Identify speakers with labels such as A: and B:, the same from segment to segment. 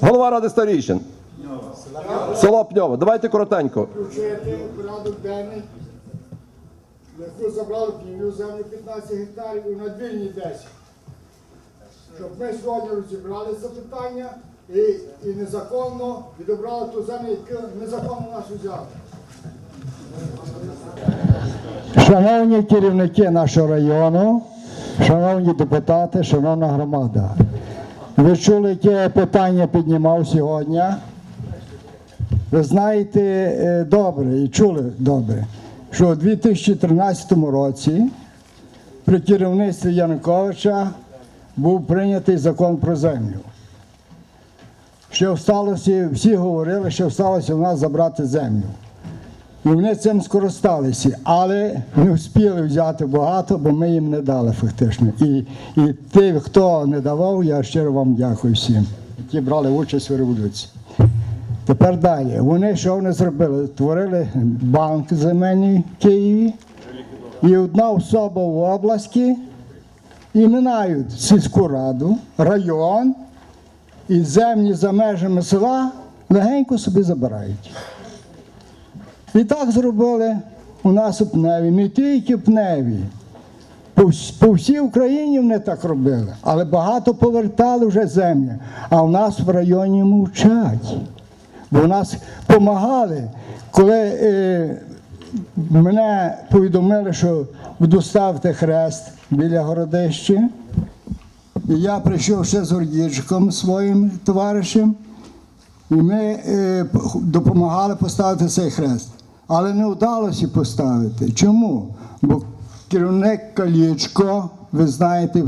A: Голова ради старішин. Село Пньово. Давайте коротенько.
B: включити в порядок денний, яку забрали півню землю 15 гектарів і надвільні 10. Щоб ми сьогодні розібрали це питання і, і незаконно відобрали ту землю, яку незаконно нас взяли.
C: Шановні керівники нашого району, шановні депутати, шановна громада, ви чули, яке питання піднімав сьогодні? Ви знаєте е, добре і чули добре, що у 2013 році при керівництві Януковича був прийнятий закон про землю. Що сталося, всі говорили, що сталося у нас забрати землю. І вони цим скористалися, але не встигли взяти багато, бо ми їм не дали фактично. І, і ті, хто не давав, я щиро вам дякую всім, які брали участь у революції. Тепер далі. Вони що вони зробили? Творили банк земельний в Києві, і одна особа в області і минають сільську раду, район, і землі за межами села легенько собі забирають. І так зробили у нас у Пневі, не тільки Пневі. По, всій Україні вони так робили, але багато повертали вже землі. А в нас в районі мовчать. Бо в нас допомагали, коли е, мене повідомили, що буду ставити хрест біля городища. І я прийшов ще з Гордічком своїм товаришем. І ми е, допомагали поставити цей хрест. Але не вдалося поставити. Чому? Бо керівник Калічко, ви знаєте,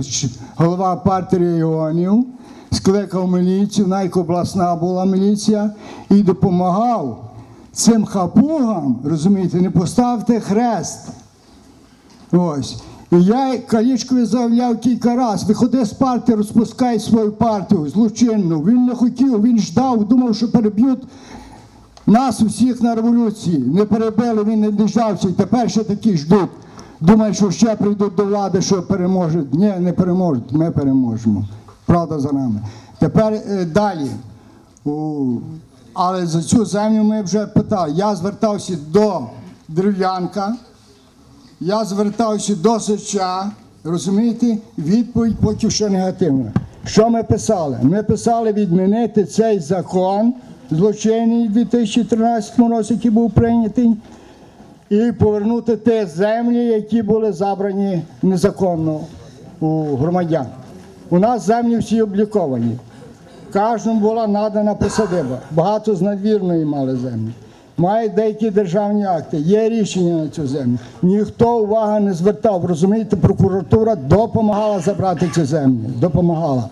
C: голова партії регіонів, скликав міліцію, навіть обласна була міліція, і допомагав цим хапугам, розумієте, не поставити хрест. Ось. І я Калічкові заявляв кілька разів, виходи з партії, розпускай свою партію злочинну. Він не хотів, він ждав, думав, що переб'ють нас усіх на революції. Не перебили, він не діжався, і тепер ще такі ждуть. Думають, що ще прийдуть до влади, що переможуть. Ні, не переможуть, ми переможемо. Правда за нами. Тепер е, далі. Але за цю землю ми вже питали. Я звертався до дерев'янка. Я звертався до Сича, розумієте, відповідь поки що негативна. Що ми писали? Ми писали відмінити цей закон злочинний в 2013 році, який був прийнятий, і повернути ті землі, які були забрані незаконно у громадян. У нас землі всі обліковані. Кожному була надана посадиба. Багато з надвірної мали землі. Мають деякі державні акти, є рішення на цю землю. Ніхто уваги не звертав. Розумієте, прокуратура допомагала забрати ці землі. Допомагала.